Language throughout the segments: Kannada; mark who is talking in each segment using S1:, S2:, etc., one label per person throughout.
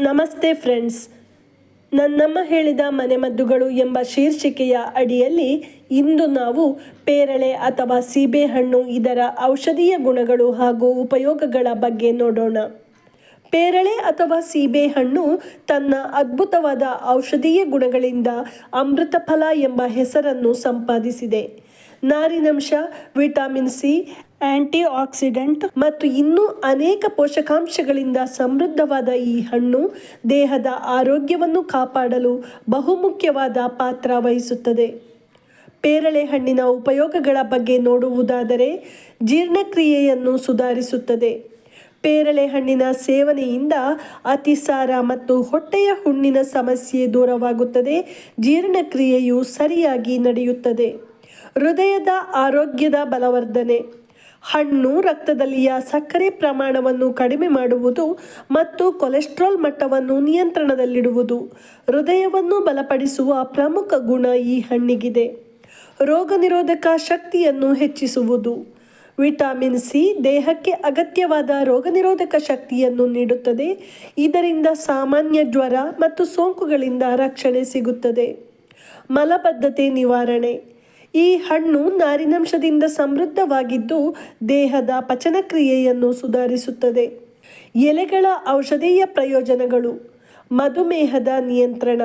S1: ನಮಸ್ತೆ ಫ್ರೆಂಡ್ಸ್. ನನ್ನಮ್ಮ ಹೇಳಿದ ಮನೆಮದ್ದುಗಳು ಎಂಬ ಶೀರ್ಷಿಕೆಯ ಅಡಿಯಲ್ಲಿ ಇಂದು ನಾವು ಪೇರಳೆ ಅಥವಾ ಸೀಬೆಹಣ್ಣು ಇದರ ಔಷಧೀಯ ಗುಣಗಳು ಹಾಗೂ ಉಪಯೋಗಗಳ ಬಗ್ಗೆ ನೋಡೋಣ. ಪೇರಳೆ ಅಥವಾ ಸೀಬೆಹಣ್ಣು ತನ್ನ ಅದ್ಭುತವಾದ ಔಷಧೀಯ ಗುಣಗಳಿಂದ ಅಮೃತ ಫಲ ಎಂಬ ಹೆಸರನ್ನು ಸಂಪಾದಿಸಿದೆ. ನಾರಿನಂಶ, ವಿಟಮಿನ್ ಸಿ ಆಂಟಿ ಆಕ್ಸಿಡೆಂಟ್ ಮತ್ತು ಇನ್ನೂ ಅನೇಕ ಪೋಷಕಾಂಶಗಳಿಂದ ಸಮೃದ್ಧವಾದ ಈ ಹಣ್ಣು ದೇಹದ ಆರೋಗ್ಯವನ್ನು ಕಾಪಾಡಲು ಬಹುಮುಖ್ಯವಾದ ಪಾತ್ರ ವಹಿಸುತ್ತದೆ. ಪೇರಳೆ ಹಣ್ಣಿನ ಉಪಯೋಗಗಳ ಬಗ್ಗೆ ನೋಡುವುದಾದರೆ ಜೀರ್ಣಕ್ರಿಯೆಯನ್ನು ಸುಧಾರಿಸುತ್ತದೆ. ಪೇರಳೆ ಹಣ್ಣಿನ ಸೇವನೆಯಿಂದ ಅತಿಸಾರ ಮತ್ತು ಹೊಟ್ಟೆಯ ಹುಣ್ಣಿನ ಸಮಸ್ಯೆ ದೂರವಾಗುತ್ತದೆ. ಜೀರ್ಣಕ್ರಿಯೆಯು ಸರಿಯಾಗಿ ನಡೆಯುತ್ತದೆ. ಹೃದಯದ ಆರೋಗ್ಯದ ಬಲವರ್ಧನೆ. ಹಣ್ಣು ರಕ್ತದಲ್ಲಿಯ ಸಕ್ಕರೆ ಪ್ರಮಾಣವನ್ನು ಕಡಿಮೆ ಮಾಡುವುದು ಮತ್ತು ಕೊಲೆಸ್ಟ್ರಾಲ್ ಮಟ್ಟವನ್ನು ನಿಯಂತ್ರಣದಲ್ಲಿಡುವುದು. ಹೃದಯವನ್ನು ಬಲಪಡಿಸುವ ಪ್ರಮುಖ ಗುಣ ಈ ಹಣ್ಣಿಗಿದೆ. ರೋಗನಿರೋಧಕ ಶಕ್ತಿಯನ್ನು ಹೆಚ್ಚಿಸುವುದು. ವಿಟಮಿನ್ ಸಿ ದೇಹಕ್ಕೆ ಅಗತ್ಯವಾದ ರೋಗನಿರೋಧಕ ಶಕ್ತಿಯನ್ನು ನೀಡುತ್ತದೆ. ಇದರಿಂದ ಸಾಮಾನ್ಯ ಜ್ವರ ಮತ್ತು ಸೋಂಕುಗಳಿಂದ ರಕ್ಷಣೆ ಸಿಗುತ್ತದೆ. ಮಲಬದ್ಧತೆ ನಿವಾರಣೆ. ಈ ಹಣ್ಣು ನಾರಿನಂಶದಿಂದ ಸಮೃದ್ಧವಾಗಿದ್ದು ದೇಹದ ಪಚನಕ್ರಿಯೆಯನ್ನು ಸುಧಾರಿಸುತ್ತದೆ. ಎಲೆಗಳ ಔಷಧೀಯ ಪ್ರಯೋಜನಗಳು. ಮಧುಮೇಹದ ನಿಯಂತ್ರಣ.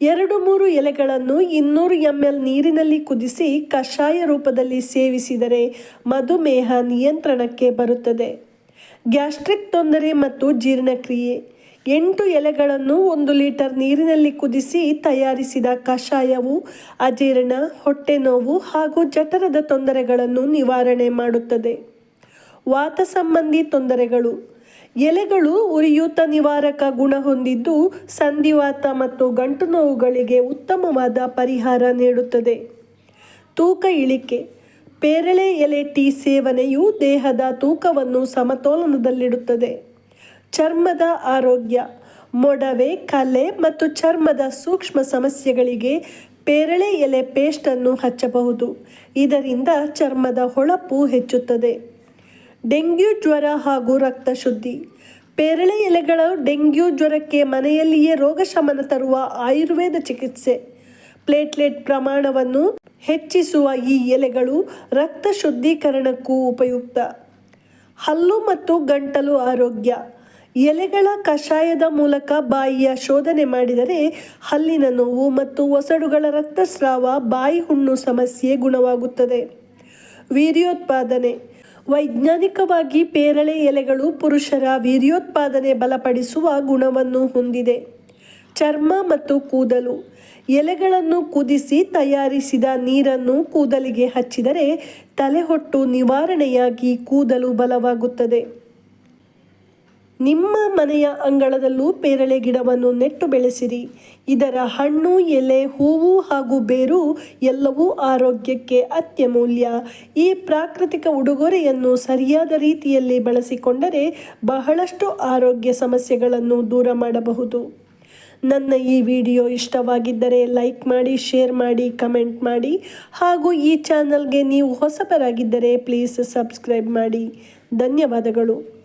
S1: ಎರಡು ಮೂರು ಎಲೆಗಳನ್ನು ಇನ್ನೂರು ಎಂ ಎಲ್ ನೀರಿನಲ್ಲಿ ಕುದಿಸಿ ಕಷಾಯ ರೂಪದಲ್ಲಿ ಸೇವಿಸಿದರೆ ಮಧುಮೇಹ ನಿಯಂತ್ರಣಕ್ಕೆ ಬರುತ್ತದೆ. ಗ್ಯಾಸ್ಟ್ರಿಕ್ ತೊಂದರೆ ಮತ್ತು ಜೀರ್ಣಕ್ರಿಯೆ. ಎಂಟು ಎಲೆಗಳನ್ನು ಒಂದು ಲೀಟರ್ ನೀರಿನಲ್ಲಿ ಕುದಿಸಿ ತಯಾರಿಸಿದ ಕಷಾಯವು ಅಜೀರ್ಣ, ಹೊಟ್ಟೆ ನೋವು ಹಾಗೂ ಜಠರದ ತೊಂದರೆಗಳನ್ನು ನಿವಾರಣೆ ಮಾಡುತ್ತದೆ. ವಾತ ಸಂಬಂಧಿ ತೊಂದರೆಗಳು. ಎಲೆಗಳು ಉರಿಯೂತ ನಿವಾರಕ ಗುಣ ಹೊಂದಿದ್ದು ಸಂಧಿವಾತ ಮತ್ತು ಗಂಟು ನೋವುಗಳಿಗೆ ಉತ್ತಮವಾದ ಪರಿಹಾರ ನೀಡುತ್ತದೆ. ತೂಕ ಇಳಿಕೆ. ಪೇರಳೆ ಎಲೆ ಟೀ ಸೇವನೆಯು ದೇಹದ ತೂಕವನ್ನು ಸಮತೋಲನದಲ್ಲಿಡುತ್ತದೆ. ಚರ್ಮದ ಆರೋಗ್ಯ. ಮೊಡವೆ, ಕಲೆ ಮತ್ತು ಚರ್ಮದ ಸೂಕ್ಷ್ಮ ಸಮಸ್ಯೆಗಳಿಗೆ ಪೇರಳೆ ಎಲೆ ಪೇಸ್ಟನ್ನು ಹಚ್ಚಬಹುದು. ಇದರಿಂದ ಚರ್ಮದ ಹೊಳಪು ಹೆಚ್ಚುತ್ತದೆ. ಡೆಂಗ್ಯೂ ಜ್ವರ ಹಾಗೂ ರಕ್ತ ಶುದ್ಧಿ. ಪೇರಳೆ ಎಲೆಗಳು ಡೆಂಗ್ಯೂ ಜ್ವರಕ್ಕೆ ಮನೆಯಲ್ಲಿಯೇ ರೋಗ ಶಮನ ತರುವ ಆಯುರ್ವೇದ ಚಿಕಿತ್ಸೆ. ಪ್ಲೇಟ್ಲೆಟ್ ಪ್ರಮಾಣವನ್ನು ಹೆಚ್ಚಿಸುವ ಈ ಎಲೆಗಳು ರಕ್ತ ಶುದ್ಧೀಕರಣಕ್ಕೂ ಉಪಯುಕ್ತ. ಹಲ್ಲು ಮತ್ತು ಗಂಟಲು ಆರೋಗ್ಯ. ಎಲೆಗಳ ಕಷಾಯದ ಮೂಲಕ ಬಾಯಿಯ ಶೋಧನೆ ಮಾಡಿದರೆ ಹಲ್ಲಿನ ನೋವು ಮತ್ತು ಒಸಡುಗಳ ರಕ್ತಸ್ರಾವ, ಬಾಯಿ ಹುಣ್ಣು ಸಮಸ್ಯೆ ಗುಣವಾಗುತ್ತದೆ. ವೀರ್ಯೋತ್ಪಾದನೆ. ವೈಜ್ಞಾನಿಕವಾಗಿ ಪೇರಳೆ ಎಲೆಗಳು ಪುರುಷರ ವೀರ್ಯೋತ್ಪಾದನೆ ಬಲಪಡಿಸುವ ಗುಣವನ್ನು ಹೊಂದಿದೆ. ಚರ್ಮ ಮತ್ತು ಕೂದಲು. ಎಲೆಗಳನ್ನು ಕುದಿಸಿ ತಯಾರಿಸಿದ ನೀರನ್ನು ಕೂದಲಿಗೆ ಹಚ್ಚಿದರೆ ತಲೆಹೊಟ್ಟು ನಿವಾರಣೆಯಾಗಿ ಕೂದಲು ಬಲವಾಗುತ್ತದೆ. ನಿಮ್ಮ ಮನೆಯ ಅಂಗಳದಲ್ಲೂ ಪೇರಳೆ ಗಿಡವನ್ನು ನೆಟ್ಟು ಬೆಳೆಸಿರಿ. ಇದರ ಹಣ್ಣು, ಎಲೆ, ಹೂವು ಹಾಗೂ ಬೇರು ಎಲ್ಲವೂ ಆರೋಗ್ಯಕ್ಕೆ ಅತ್ಯಮೂಲ್ಯ. ಈ ಪ್ರಾಕೃತಿಕ ಉಡುಗೊರೆಯನ್ನು ಸರಿಯಾದ ರೀತಿಯಲ್ಲಿ ಬಳಸಿಕೊಂಡರೆ ಬಹಳಷ್ಟು ಆರೋಗ್ಯ ಸಮಸ್ಯೆಗಳನ್ನು ದೂರ ಮಾಡಬಹುದು. ನನ್ನ ಈ ವಿಡಿಯೋ ಇಷ್ಟವಾಗಿದ್ದರೆ ಲೈಕ್ ಮಾಡಿ, ಶೇರ್ ಮಾಡಿ, ಕಮೆಂಟ್ ಮಾಡಿ ಹಾಗೂ ಈ ಚಾನಲ್ಗೆ ನೀವು ಹೊಸಬರಾಗಿದ್ದರೆ ಪ್ಲೀಸ್ ಸಬ್ಸ್ಕ್ರೈಬ್ ಮಾಡಿ. ಧನ್ಯವಾದಗಳು.